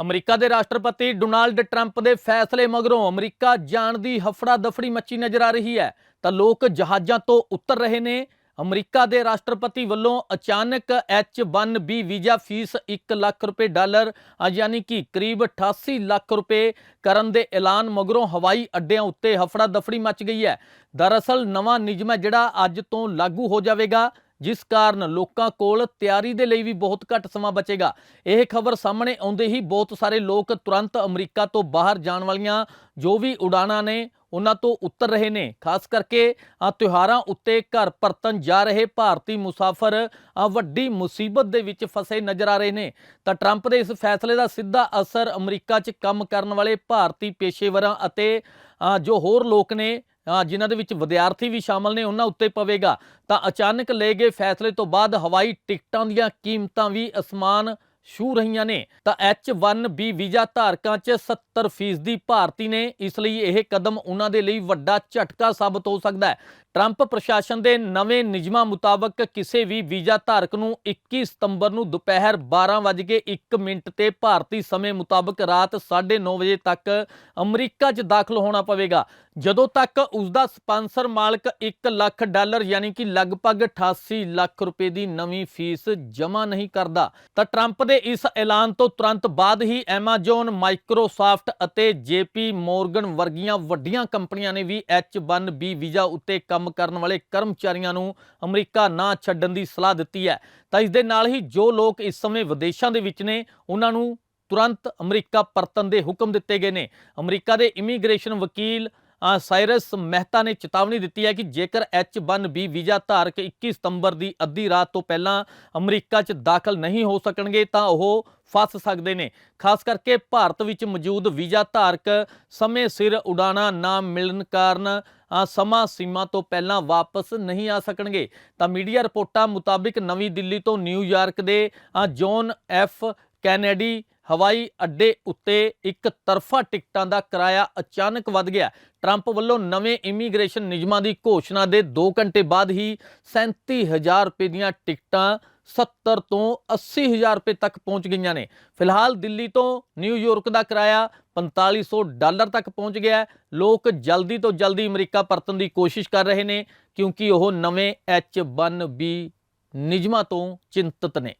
America ਦੇ ਰਾਸ਼ਟਰਪਤੀ Donald Trump ਦੇ ਫੈਸਲੇ ਮਗਰੋਂ ਅਮਰੀਕਾ ਜਾਣ ਦੀ ਹਫੜਾ ਦਫੜੀ ਮੱਚੀ ਨਜ਼ਰ ਆ ਰਹੀ ਹੈ। ਤਾਂ ਲੋਕ ਜਹਾਜ਼ਾਂ ਤੋਂ ਉਤਰ ਰਹੇ ਨੇ। ਅਮਰੀਕਾ ਦੇ ਰਾਸ਼ਟਰਪਤੀ ਵੱਲੋਂ ਅਚਾਨਕ H1B ਵੀਜ਼ਾ ਫੀਸ 1 ਲੱਖ ਰੁਪਏ ਡਾਲਰ ਯਾਨੀ ਕਿ ਕਰੀਬ 88 ਲੱਖ ਰੁਪਏ ਕਰਨ ਦੇ ਐਲਾਨ ਮਗਰੋਂ ਹਵਾਈ ਅੱਡਿਆਂ ਉੱਤੇ ਹਫੜਾ ਦਫੜੀ ਮਚ ਗਈ ਹੈ। ਦਰਅਸਲ ਨਵਾਂ ਨਿਯਮ ਹੈ ਜਿਹੜਾ ਅੱਜ ਤੋਂ ਲਾਗੂ ਹੋ ਜਾਵੇਗਾ। ਜਿਸ ਕਾਰਨ ਲੋਕਾਂ ਕੋਲ ਤਿਆਰੀ ਦੇ ਲਈ ਵੀ ਬਹੁਤ ਘੱਟ ਸਮਾਂ ਬਚੇਗਾ। ਇਹ ਖਬਰ ਸਾਹਮਣੇ ਆਉਂਦੇ ਹੀ ਬਹੁਤ ਸਾਰੇ ਲੋਕ ਤੁਰੰਤ ਅਮਰੀਕਾ ਤੋਂ ਬਾਹਰ ਜਾਣ ਵਾਲੀਆਂ ਜੋ ਵੀ ਉਡਾਣਾਂ ਨੇ, ਉਹਨਾਂ ਤੋਂ ਉੱਤਰ ਰਹੇ ਨੇ। ਖਾਸ ਕਰਕੇ ਤਿਉਹਾਰਾਂ ਉੱਤੇ ਘਰ ਪਰਤਣ ਜਾ ਰਹੇ ਭਾਰਤੀ ਮੁਸਾਫਰ ਵੱਡੀ ਮੁਸੀਬਤ ਦੇ ਵਿੱਚ ਫਸੇ ਨਜ਼ਰ ਆ ਰਹੇ ਨੇ। ਤਾਂ ਟਰੰਪ ਦੇ ਇਸ ਫੈਸਲੇ ਦਾ ਸਿੱਧਾ ਅਸਰ ਅਮਰੀਕਾ 'ਚ ਕੰਮ ਕਰਨ ਵਾਲੇ ਭਾਰਤੀ ਪੇਸ਼ੇਵਰਾਂ ਅਤੇ ਜੋ ਹੋਰ ਲੋਕ ਨੇ ਜਿਨ੍ਹਾਂ ਦੇ ਵਿੱਚ ਵਿਦਿਆਰਥੀ ਵੀ ਸ਼ਾਮਲ ਨੇ, ਉਹਨਾਂ ਉੱਤੇ ਪਵੇਗਾ। ਤਾਂ ਅਚਾਨਕ ਲਏ ਗਏ ਫੈਸਲੇ ਤੋਂ ਬਾਅਦ ਹਵਾਈ ਟਿਕਟਾਂ ਦੀਆਂ ਕੀਮਤਾਂ ਵੀ ਅਸਮਾਨ ਛੂ ਰਹੀਆਂ ਨੇ। ਤਾਂ H1B ਵੀਜ਼ਾ ਧਾਰਕਾਂ 'ਚ 70% ਭਾਰਤੀ ਨੇ, ਇਸ ਲਈ ਇਹ ਕਦਮ ਉਹਨਾਂ ਦੇ ਲਈ ਵੱਡਾ ਝਟਕਾ ਸਾਬਤ ਹੋ ਸਕਦਾ ਹੈ। ਟਰੰਪ ਪ੍ਰਸ਼ਾਸਨ ਦੇ ਨਵੇਂ ਨਿਯਮਾਂ ਮੁਤਾਬਕ ਕਿਸੇ ਵੀ ਵੀਜ਼ਾ ਧਾਰਕ ਨੂੰ 21 ਸਤੰਬਰ ਨੂੰ ਦੁਪਹਿਰ 12:01 ਮਿੰਟ ਤੇ ਭਾਰਤੀ ਸਮੇਂ ਮੁਤਾਬਕ ਰਾਤ 9:30 ਵਜੇ ਤੱਕ ਅਮਰੀਕਾ 'ਚ ਦਾਖਲ ਹੋਣਾ ਪਵੇਗਾ। ਜਦੋਂ ਤੱਕ ਉਸ ਦਾ ਸਪਾਂਸਰ ਮਾਲਕ 1 ਲੱਖ ਡਾਲਰ ਯਾਨੀ ਕਿ ਲਗਭਗ 88 ਲੱਖ ਰੁਪਏ ਦੀ ਨਵੀਂ ਫੀਸ ਜਮ੍ਹਾਂ ਨਹੀਂ ਕਰਦਾ, ਤਾਂ ਟਰੰਪ ਦੇ ਇਸ ਐਲਾਨ ਤੋਂ ਤੁਰੰਤ ਬਾਅਦ ਹੀ Amazon ਮਾਈਕਰੋਸਾਫਟ ਅਤੇ JP ਮੋਰਗਨ ਵਰਗੀਆਂ ਵੱਡੀਆਂ ਕੰਪਨੀਆਂ ਨੇ ਵੀ H1B ਵੀਜ਼ਾ ਉੱਤੇ ਕੰਮ ਕਰਨ ਵਾਲੇ ਕਰਮਚਾਰੀਆਂ ਨੂੰ ਅਮਰੀਕਾ ਨਾ ਛੱਡਣ ਦੀ ਸਲਾਹ ਦਿੱਤੀ ਹੈ। ਤਾਂ ਇਸ ਦੇ ਨਾਲ ਹੀ ਜੋ ਲੋਕ ਇਸ ਸਮੇਂ ਵਿਦੇਸ਼ਾਂ ਦੇ ਵਿੱਚ ਨੇ, ਉਹਨਾਂ ਨੂੰ ਤੁਰੰਤ ਅਮਰੀਕਾ ਪਰਤਣ ਦੇ ਹੁਕਮ ਦਿੱਤੇ ਗਏ ਨੇ। ਅਮਰੀਕਾ ਦੇ ਇਮੀਗ੍ਰੇਸ਼ਨ ਵਕੀਲ ਸਾਇਰਸ ਮਹਿਤਾ ਨੇ ਚੇਤਾਵਨੀ ਦਿੱਤੀ ਹੈ ਕਿ ਜੇਕਰ H1B ਵੀਜ਼ਾ ਧਾਰਕ 21 ਸਤੰਬਰ ਦੀ ਅੱਧੀ ਰਾਤ ਤੋਂ ਪਹਿਲਾਂ ਅਮਰੀਕਾ 'ਚ ਦਾਖਲ ਨਹੀਂ ਹੋ ਸਕਣਗੇ ਤਾਂ ਉਹ ਫਸ ਸਕਦੇ ਨੇ। ਖਾਸ ਕਰਕੇ ਭਾਰਤ ਵਿੱਚ ਮੌਜੂਦ ਵੀਜ਼ਾ ਧਾਰਕ ਸਮੇਂ ਸਿਰ ਉਡਾਣਾ ਨਾ ਮਿਲਣ ਕਾਰਨ ਸਮਾਂ ਸੀਮਾ ਤੋਂ ਪਹਿਲਾਂ ਵਾਪਸ ਨਹੀਂ ਆ ਸਕਣਗੇ। ਤਾਂ ਮੀਡੀਆ ਰਿਪੋਰਟਾਂ ਮੁਤਾਬਿਕ ਨਵੀਂ ਦਿੱਲੀ ਤੋਂ ਨਿਊਯਾਰਕ ਦੇ ਅ, ਜੌਨ ਐਫ ਕੈਨੇਡੀ ਹਵਾਈ ਅੱਡੇ ਉੱਤੇ ਇੱਕ ਤਰਫਾ ਟਿਕਟਾਂ ਦਾ ਕਿਰਾਇਆ ਅਚਾਨਕ ਵੱਧ ਗਿਆ। ਟਰੰਪ ਵੱਲੋਂ ਨਵੇਂ ਇਮੀਗ੍ਰੇਸ਼ਨ ਨਿਯਮਾਂ ਦੀ ਘੋਸ਼ਣਾ ਦੇ 2 ਘੰਟੇ ਬਾਅਦ ਹੀ 37000 ਰੁਪਏ ਦੀਆਂ ਟਿਕਟਾਂ 70 ਤੋਂ 80000 ਰੁਪਏ ਤੱਕ ਪਹੁੰਚ ਗਈਆਂ ਨੇ। ਫਿਲਹਾਲ ਦਿੱਲੀ ਤੋਂ ਨਿਊਯਾਰਕ ਦਾ ਕਿਰਾਇਆ 4500 ਡਾਲਰ ਤੱਕ ਪਹੁੰਚ ਗਿਆ ਲੋਕ ਜਲਦੀ ਤੋਂ ਜਲਦੀ ਅਮਰੀਕਾ ਪਰਤਣ ਦੀ ਕੋਸ਼ਿਸ਼ ਕਰ ਰਹੇ ਨੇ ਕਿਉਂਕਿ ਉਹ ਨਵੇਂ H1B ਨਿਯਮਾਂ ਤੋਂ ਚਿੰਤਤ ਨੇ।